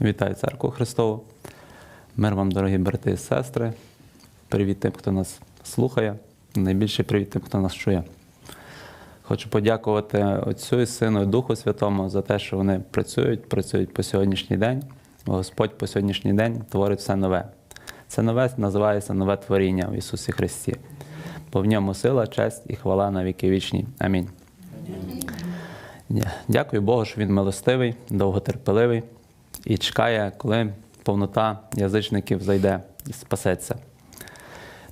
Вітаю церкву Христову. Мир вам, дорогі брати і сестри. Привіт тим, хто нас слухає. Найбільше привіт тим, хто нас чує. Хочу подякувати Отцю і Сину і Духу Святому за те, що вони працюють, працюють по сьогоднішній день. Господь по сьогоднішній день творить все нове. Це нове називається нове творіння в Ісусі Христі. Бо в ньому сила, честь і хвала на віки вічні. Амінь. Дякую Богу, що Він милостивий, довготерпеливий і чекає, коли повнота язичників зайде і спасеться.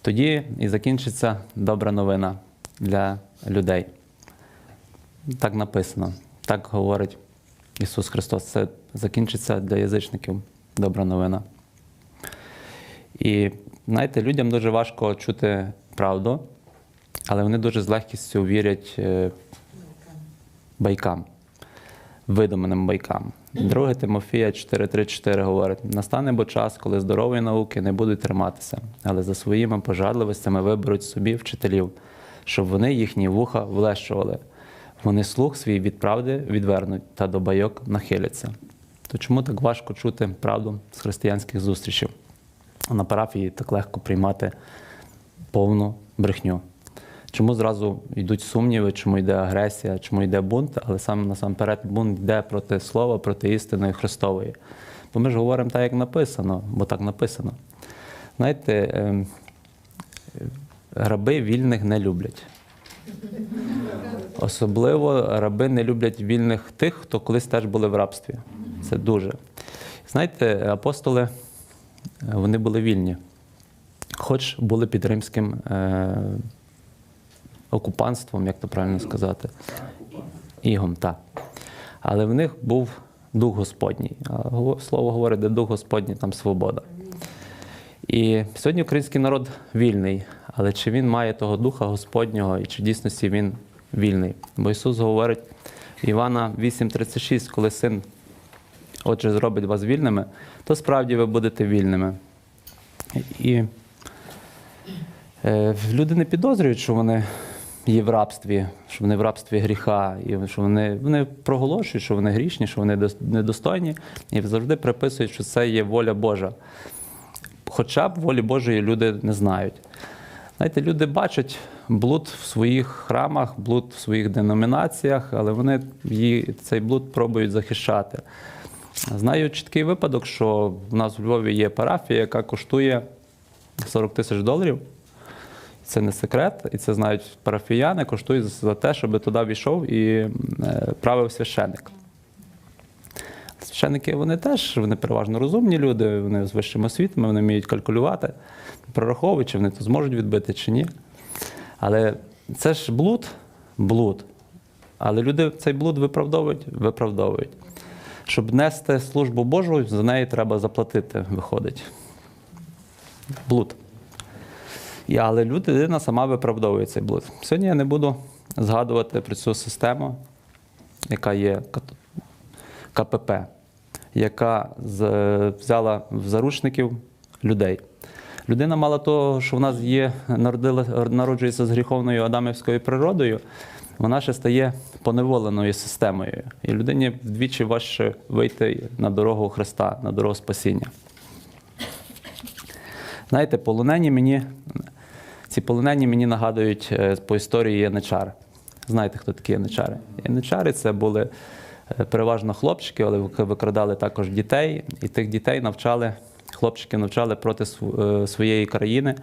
Тоді і закінчиться добра новина для людей. Так написано, так говорить Ісус Христос. Це закінчиться для язичників добра новина. І знаєте, людям дуже важко чути правду, але вони дуже з легкістю вірять е, байкам, видуманим байкам. 2 Тимофія 4.3.4 говорить: настане бо час, коли здорової науки не будуть триматися, але за своїми пожадливостями виберуть собі вчителів, щоб вони їхні вуха влещували. Вони слух свій від правди відвернуть та до байок нахиляться. То чому так важко чути правду з християнських зустрічей? На парафії так легко приймати повну брехню. Чому зразу йдуть сумніви, чому йде агресія, чому йде бунт, але сам насамперед бунт йде проти слова, проти істини Христової. Бо ми ж говоримо так, як написано, бо так написано. Знаєте, ем, раби вільних не люблять. Особливо раби не люблять вільних тих, хто колись теж були в рабстві. Це дуже. Знаєте, апостоли е, вони були вільні, хоч були під римським е, окупанством, як то правильно сказати, ігом, так. Але в них був дух Господній. Слово говорить, де дух Господній, там свобода. І сьогодні український народ вільний, але чи він має того духа Господнього і чи в дійсності він вільний? Бо Ісус говорить Івана 8:36, коли син отже зробить вас вільними, то справді ви будете вільними. І е, люди не підозрюють, що вони є в рабстві, що вони в рабстві гріха, і що вони, вони проголошують, що вони грішні, що вони недостойні, і завжди приписують, що це є воля Божа. Хоча б волі Божої люди не знають. Знаєте, люди бачать блуд в своїх храмах, блуд в своїх деномінаціях, але вони її, цей блуд пробують захищати. Знаю чіткий випадок, що в нас у Львові є парафія, яка коштує 40 тисяч доларів. Це не секрет, і це знають парафіяни, коштує за те, щоб туди війшов і е, правив священик. Священники вони теж вони переважно розумні люди, вони з вищими освітами, вони вміють калькулювати, прораховують, чи вони то зможуть відбити, чи ні. Але це ж блуд, блуд. Але люди цей блуд виправдовують, виправдовують. Щоб нести службу Божу, за неї треба заплатити, виходить. Блуд. І, але людина сама виправдовує цей блуд. Сьогодні я не буду згадувати про цю систему, яка є КПП, яка взяла в заручників людей. Людина мало того, що в нас є, народила, народжується з гріховною адамівською природою, вона ще стає поневоленою системою. І людині вдвічі важче вийти на дорогу Христа, на дорогу спасіння. Знаєте, полонені мені, ці полонені мені нагадують е, по історії яничар. Знаєте, хто такі яничари? Яничари це були е, переважно хлопчики, але викрадали також дітей, і тих дітей навчали, хлопчики навчали проти е, своєї країни,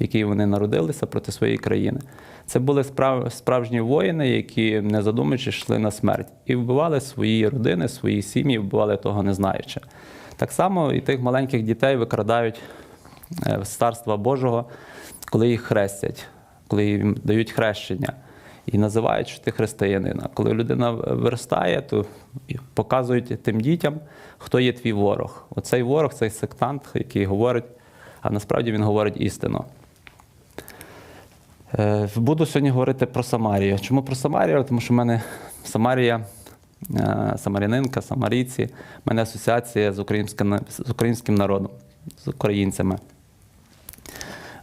в якій вони народилися, проти своєї країни. Це були справ- справжні воїни, які, не задумуючись, йшли на смерть і вбивали свої родини, свої сім'ї, вбивали того не знаючи. Так само і тих маленьких дітей викрадають з царства Божого, коли їх хрестять, коли їм дають хрещення. І називають, що ти християнин. А коли людина виростає, то показують тим дітям, хто є твій ворог. Оцей ворог, цей сектант, який говорить, а насправді він говорить істину. Е, Буду сьогодні говорити про Самарію. Чому про Самарію? Тому що в мене Самарія, е, самарянинка, самарійці, в мене асоціація з українським, з українським народом, з українцями.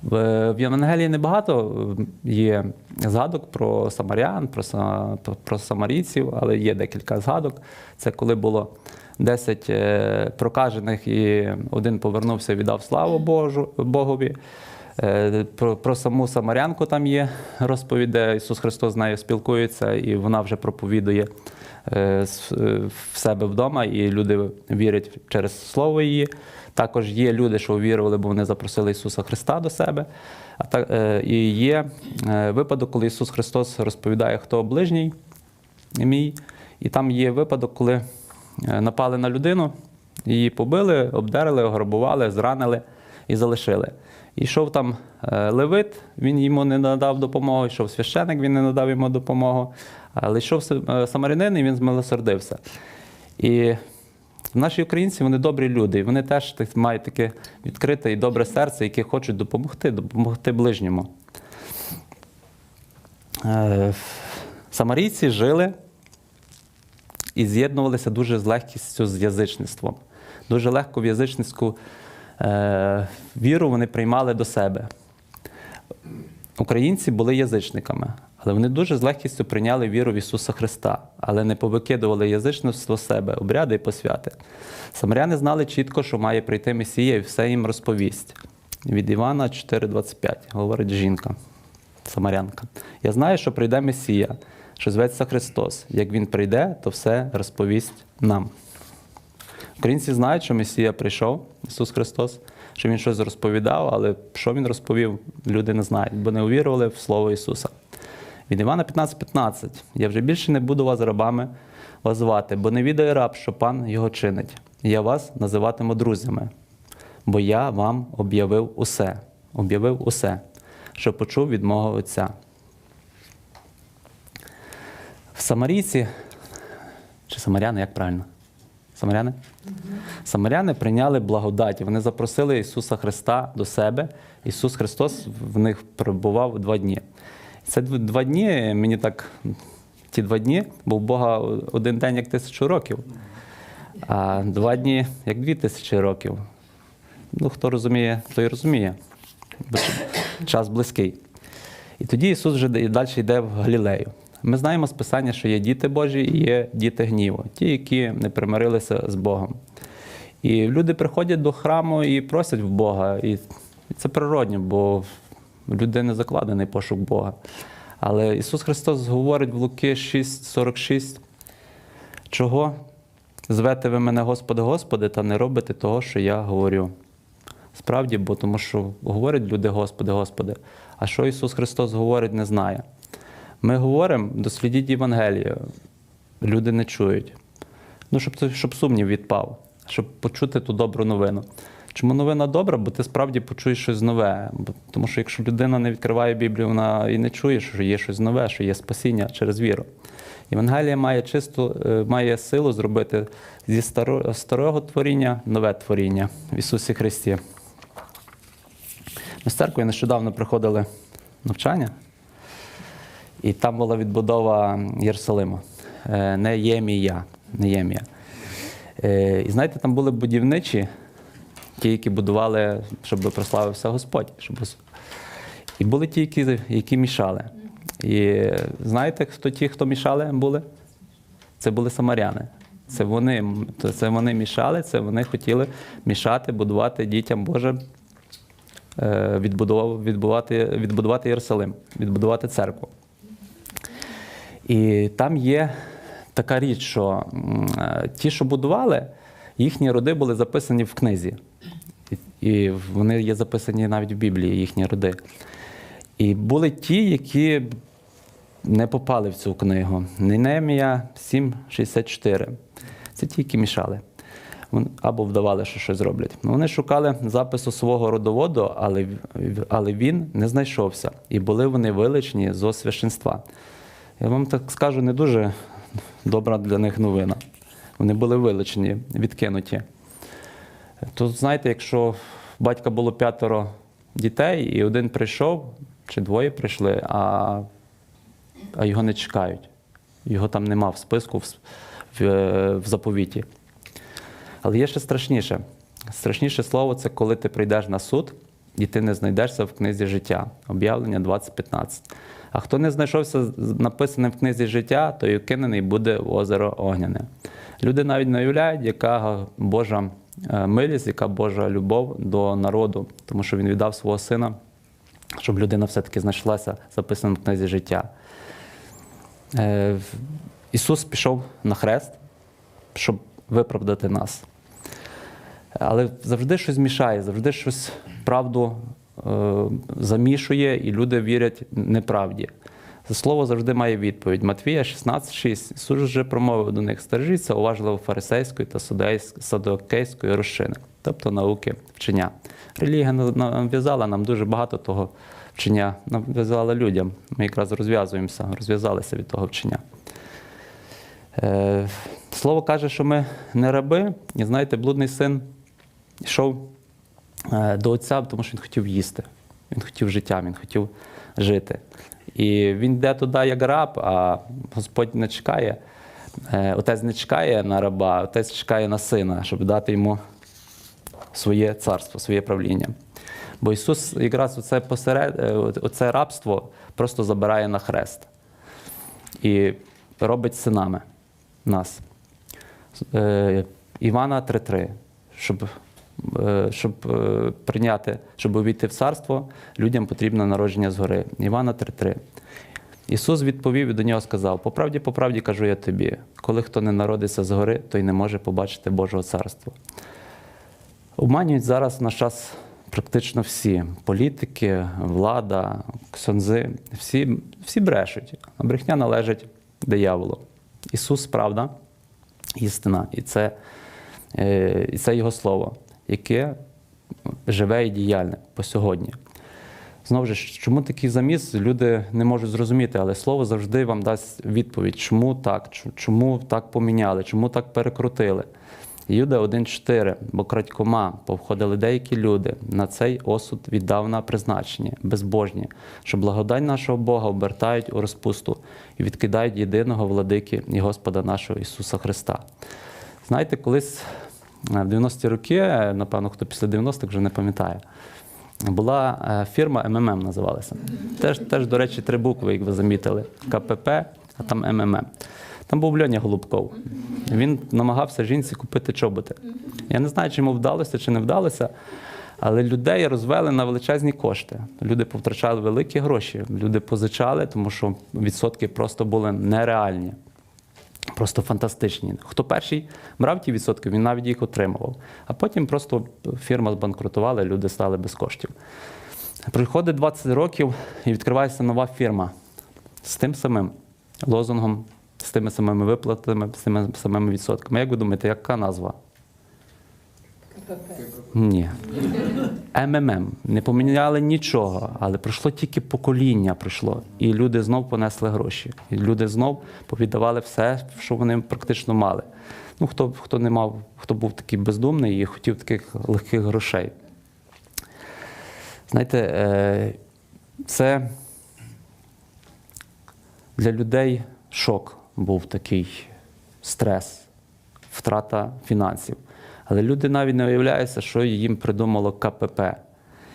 В, Євангелії небагато є згадок про самарян, про, про, самарійців, але є декілька згадок. Це коли було 10 е, прокажених, і один повернувся і віддав славу Божу, Богові. Е, Про, про саму Самарянку там є розповідь, де Ісус Христос з нею спілкується, і вона вже проповідує е, в себе вдома, і люди вірять через слово її. Також є люди, що увірували, бо вони запросили Ісуса Христа до себе. А так, е, і є е, випадок, коли Ісус Христос розповідає, хто ближній мій. І там є випадок, коли е, напали на людину, її побили, обдерли, ограбували, зранили і залишили. Йшов там левит, він йому не надав допомогу, йшов священик, він не надав йому допомогу. Але йшов самарянин, і він змилосердився. І наші українці вони добрі люди, і вони теж мають таке відкрите і добре серце, яке хочуть допомогти, допомогти ближньому. Е, Самарійці жили і з'єднувалися дуже з легкістю з язичництвом. Дуже легко в язичницьку е, віру вони приймали до себе. Українці були язичниками, але вони дуже з легкістю прийняли віру в Ісуса Христа, але не повикидували язичництво себе, обряди і посвяти. Самаряни знали чітко, що має прийти Месія і все їм розповість. Від Івана 4,25 говорить жінка, самарянка. Я знаю, що прийде Месія, що зветься Христос. Як Він прийде, то все розповість нам. Українці знають, що Месія прийшов, Ісус Христос, що Він щось розповідав, але що Він розповів, люди не знають, бо не увірували в Слово Ісуса. Від Івана 15,15. Я вже більше не буду вас рабами звати, бо не відає раб, що пан його чинить. Я вас називатиму друзями, бо я вам об'явив усе, об'явив усе, що почув від мого Отця. В Самарійці, чи Самаряни, як правильно? Самаряни? Самаряни прийняли благодаті. Вони запросили Ісуса Христа до себе. Ісус Христос в них перебував два дні. Це два дні, мені так, ті два дні, бо у Бога один день як тисячу років, а два дні як дві тисячі років. Ну, хто розуміє, той розуміє. Час близький. І тоді Ісус вже далі йде в Галілею. Ми знаємо з Писання, що є діти Божі і є діти гніву, ті, які не примирилися з Богом. І люди приходять до храму і просять в Бога. І це природньо, бо в людини закладений пошук Бога. Але Ісус Христос говорить в Луки 6,46, чого звете ви мене, Господи, Господи, та не робите того, що я говорю. Справді, бо тому що говорять люди, Господи, Господи, а що Ісус Христос говорить, не знає. Ми говоримо, дослідіть Євангелію, люди не чують. Ну, щоб, щоб сумнів відпав, щоб почути ту добру новину. Чому новина добра? Бо ти справді почуєш щось нове. Тому що якщо людина не відкриває Біблію, вона і не чує, що є щось нове, що є спасіння через віру. Євангелія має чисту, е, має силу зробити зі старого творіння нове творіння в Ісусі Христі. Ми з церкви нещодавно приходили навчання, і там була відбудова Єрусалиму. Е, Неємія. Неємія. Е, І знаєте, там були будівничі, ті, які будували, щоб прославився Господь. Щоб... І були ті, які, які мішали. І знаєте, хто ті, хто мішали, були? Це були самаряни. Це вони, це вони мішали, це вони хотіли мішати, будувати дітям Божим, е, відбудувати, відбудувати Єрусалим, відбудувати церкву. І там є така річ, що е, ті, що будували, їхні роди були записані в книзі. І- вони є записані навіть в Біблії, їхні роди. І були ті, які не попали в цю книгу. Нинемія 7,64. Це ті, які мішали. Або вдавали, що щось зроблять. Ну, Вони шукали запису свого родоводу, але, але він не знайшовся. І були вони вилучені зо священства. Я вам так скажу, не дуже добра для них новина. Вони були вилучені, відкинуті. Тут, знаєте, якщо в батька було п'ятеро дітей, і один прийшов, чи двоє прийшли, а, а його не чекають. Його там нема в списку в, в, е, в заповіті. Але є ще страшніше. Страшніше слово це коли ти прийдеш на суд і ти не знайдешся в книзі життя. Об'явлення 20.15. А хто не знайшовся написаним в книзі життя, той кинений буде в озеро Огняне. Люди навіть не уявляють, яка Божа милість, яка Божа любов до народу, тому що він віддав свого сина, щоб людина все-таки знайшлася записана в книзі життя. Е, Ісус пішов на хрест, щоб виправдати нас. Але завжди щось мішає, завжди щось правду е, замішує, і люди вірять неправді. Слово завжди має відповідь. Матвія 16,6. Ісус вже промовив до них: стережіться уважливо фарисейської та садокейської розчини, тобто науки вчення. Релігія нав'язала нам дуже багато того вчення, нав'язала людям. Ми якраз розв'язуємося, розв'язалися від того вчення. Е, Слово каже, що ми не раби, і знаєте, блудний син йшов е, до отця, тому що він хотів їсти. Він хотів життя, він хотів жити. І він йде туди як раб, а Господь не чекає. Е, Отець не чекає на раба, отець чекає на сина, щоб дати йому своє царство, своє правління. Бо Ісус якраз оце, посеред, е, оце рабство просто забирає на хрест і робить синами нас. Е, Івана 3.3. Щоб, щоб е, прийняти, щоб увійти в царство, людям потрібно народження згори. Івана 3.3. Ісус відповів і до нього сказав: по правді, по правді кажу я тобі, коли хто не народиться згори, той не може побачити Божого царства. Обманюють зараз в наш час практично всі політики, влада, ксьонзи, всі, всі брешуть. А брехня належить дияволу. Ісус, правда, істина, і це, е, і це Його слово, яке живе і діяльне по сьогодні. Знову ж, чому такий заміс, люди не можуть зрозуміти, але слово завжди вам дасть відповідь, чому так, чому так поміняли, чому так перекрутили. Юда 1.4, бо крадькома повходили деякі люди, на цей осуд віддав на призначення, безбожні, що благодать нашого Бога обертають у розпусту і відкидають єдиного владики і Господа нашого Ісуса Христа. Знаєте, колись в 90-ті роки, е, напевно, хто після 90-х вже не пам'ятає, була е, фірма МММ називалася. Теж, теж, до речі, три букви, як ви замітили: КПП, а там МММ. Там був Льоня Голубков. Він намагався жінці купити чоботи. Я не знаю, чи йому вдалося чи не вдалося, але людей розвели на величезні кошти. Люди повтрачали великі гроші, люди позичали, тому що відсотки просто були нереальні. Просто фантастичні. Хто перший брав ті відсотки, він навіть їх отримував. А потім просто фірма збанкрутувала, люди стали без коштів. Приходить 20 років і відкривається нова фірма з тим самим лозунгом, з тими самими виплатами, з тими самими відсотками. Як ви думаєте, яка назва? Ні. МММ. Не поміняли нічого, але пройшло тільки покоління пройшло. І люди знов понесли гроші. І люди знов повіддавали все, що вони практично мали. Ну, хто, хто не мав, хто був такий бездумний і хотів таких легких грошей. Знаєте, е, це для людей шок був такий стрес, втрата фінансів. Але люди навіть не уявляються, що їм придумало КПП.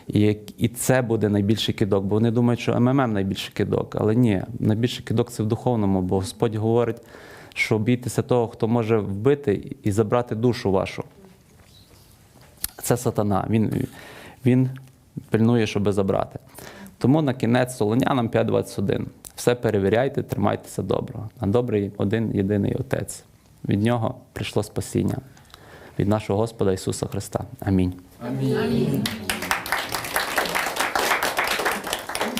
І, і це буде найбільший кидок, бо вони думають, що МММ найбільший кидок. Але ні, найбільший кидок це в духовному, бо Господь говорить, що бійтеся того, хто може вбити і забрати душу вашу. Це сатана. Він, він пильнує, щоб забрати. Тому на кінець Солонянам 5.21. Все перевіряйте, тримайтеся доброго. А добрий один єдиний Отець. Від нього прийшло спасіння. Від нашого Господа Ісуса Христа. Амінь. Амінь.